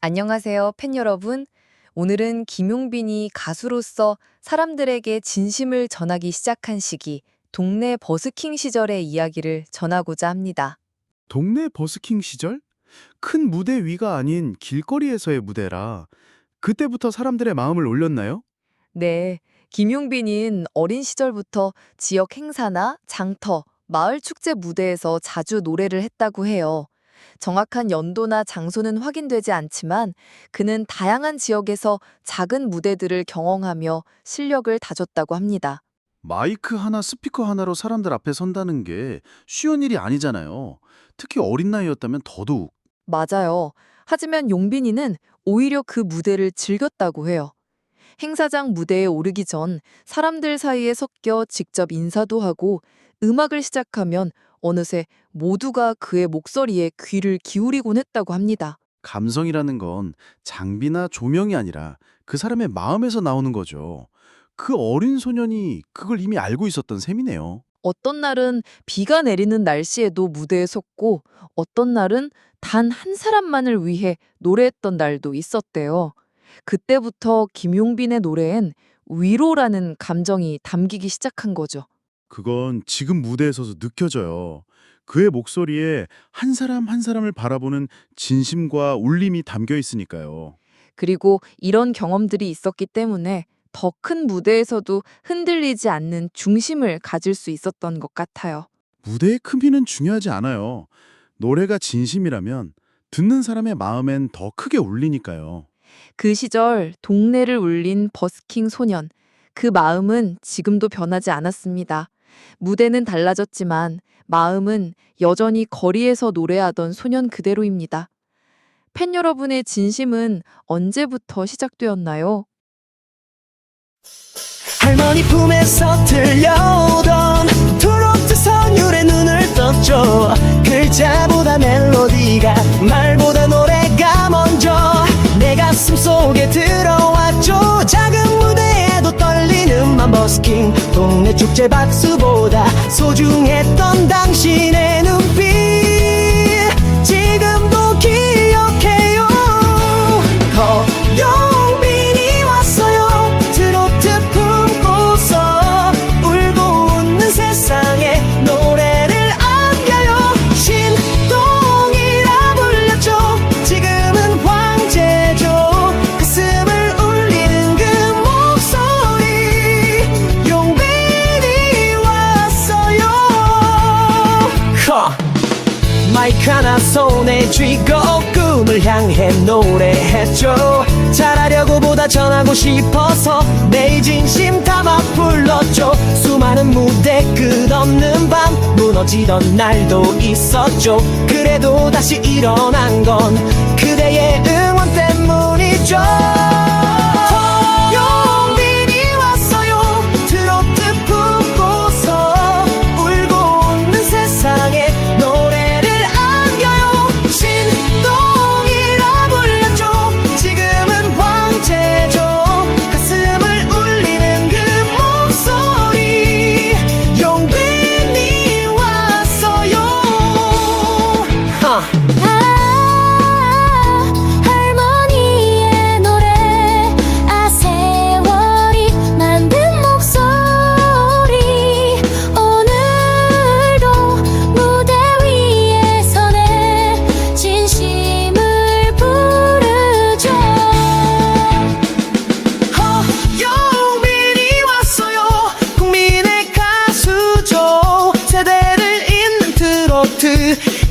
안녕하세요, 팬 여러분. 오늘은 김용빈이 가수로서 사람들에게 진심을 전하기 시작한 시기, 동네 버스킹 시절의 이야기를 전하고자 합니다. 동네 버스킹 시절? 큰 무대 위가 아닌 길거리에서의 무대라 그때부터 사람들의 마음을 올렸나요? 네, 김용빈은 어린 시절부터 지역 행사나 장터, 마을 축제 무대에서 자주 노래를 했다고 해요. 정확한 연도나 장소는 확인되지 않지만 그는 다양한 지역에서 작은 무대들을 경험하며 실력을 다졌다고 합니다. 마이크 하나 스피커 하나로 사람들 앞에 선다는 게 쉬운 일이 아니잖아요. 특히 어린 나이였다면 더더욱. 맞아요. 하지만 용빈이는 오히려 그 무대를 즐겼다고 해요. 행사장 무대에 오르기 전 사람들 사이에 섞여 직접 인사도 하고 음악을 시작하면 어느새 모두가 그의 목소리에 귀를 기울이곤 했다고 합니다. 감성이라는 건 장비나 조명이 아니라 그 사람의 마음에서 나오는 거죠. 그 어린 소년이 그걸 이미 알고 있었던 셈이네요. 어떤 날은 비가 내리는 날씨에도 무대에 섰고 어떤 날은 단 한 사람만을 위해 노래했던 날도 있었대요. 그때부터 김용빈의 노래엔 위로라는 감정이 담기기 시작한 거죠. 그건 지금 무대에 서서 느껴져요. 그의 목소리에 한 사람 한 사람을 바라보는 진심과 울림이 담겨 있으니까요. 그리고 이런 경험들이 있었기 때문에 더 큰 무대에서도 흔들리지 않는 중심을 가질 수 있었던 것 같아요. 무대의 크기는 중요하지 않아요. 노래가 진심이라면 듣는 사람의 마음엔 더 크게 울리니까요. 그 시절 동네를 울린 버스킹 소년. 그 마음은 지금도 변하지 않았습니다. 무대는 달라졌지만 마음은 여전히 거리에서 노래하던 소년 그대로입니다. 팬 여러분의 진심은 언제부터 시작되었나요? 할머니 품에서 들려오던 트로트 선율에 눈을 떴죠 글자보다 멜로디가 말 버스킹 동네 축제 박수보다 소중했던 당신의 하나 손에 쥐고 꿈을 향해 노래했죠. 잘하려고 보다 전하고 싶어서 내 진심 담아 불렀죠. 수많은 무대 끝없는 밤 무너지던 날도 있었죠. 그래도 다시 일어난 건 you.